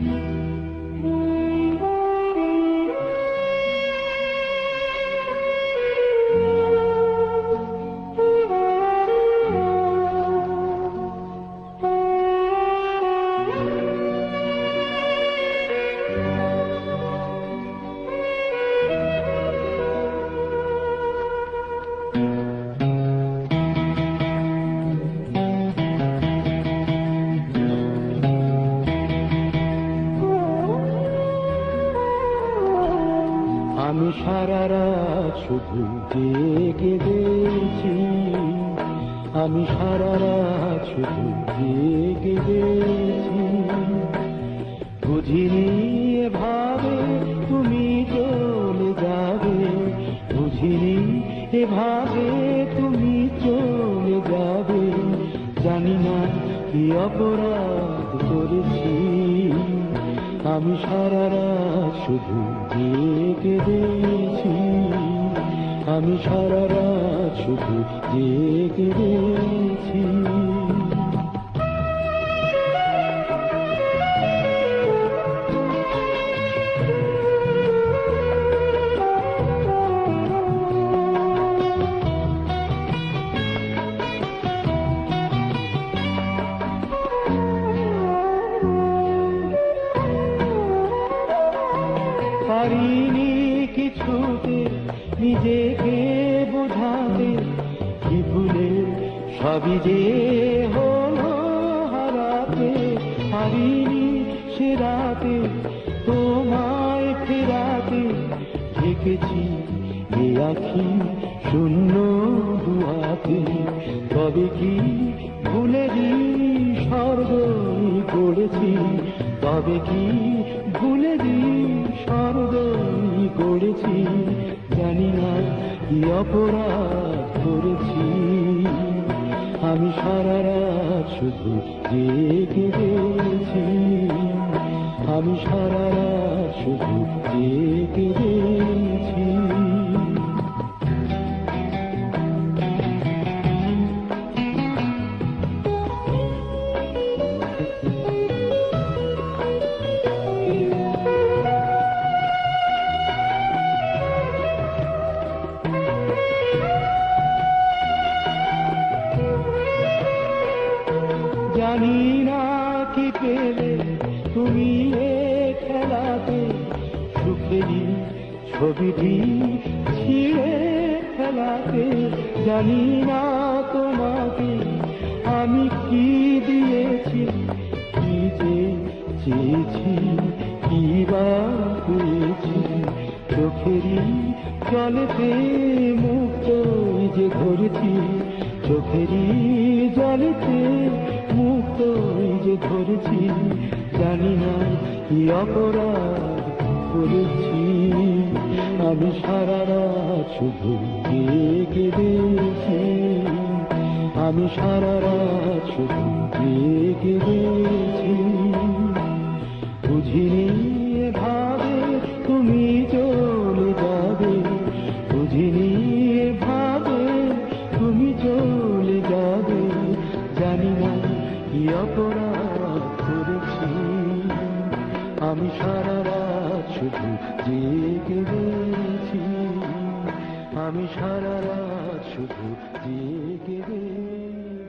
আমি সারা রাত শুধু জেগে গেছি। আমি সারা রাত শুধু জেগে গেছি। বুঝিনি এভাবে তুমি চলে যাবে। বুঝিনি এভাবে তুমি চলে যাবে। জানি না কি অপরাধ আমি সারা রাত শুধু দেখে রয়েছি আমি সারা রাত শুধু দেখে রয়েছি পারিনি কিছুতে, নিজেকে বোঝাতে। কি ভুলে সবই যে হলো হারাতে, পারিনি সে রাতে তোমায় ফেরাতে। ঢেকেছি এ আখি শূন্য দুয়াতে তবে কি ভুলেরই স্বর্গ করেছি? তবে কি ভুলেরই স্বর্গ করেছি? জানি না কি অপরাধ করেছি। আমি সারা রাত শুধু জেগে গেছি। আমি সারা রাত শুধু জেগে জানি না কি পেলে তুমি এ খেলাতে। সুখেরই ছবিটি ছিঁড়ে ফেলাতে জানি না তোমাকে আমি কি দিয়েছি, কি যে চেয়েছি, কি বা পেয়েছি চোখেরই জলেতে মুক্ত যে ধরেছি চোখেরই জলেতে মুক্ত যে ধরেছি, জানি না কি অপরাধ করেছি। আমি সারা রাত শুধু রয়েছি আমি সারা রাত শুধু রয়েছি বুঝিনি ভাবে তুমি চলে যাবে। বুঝিনি ভাবে তুমি চলে অপরাধ করেছি। আমি সারা রাত শুধু জেগে রয়েছি। আমি সারা রাত শুধু জেগে রয়েছি।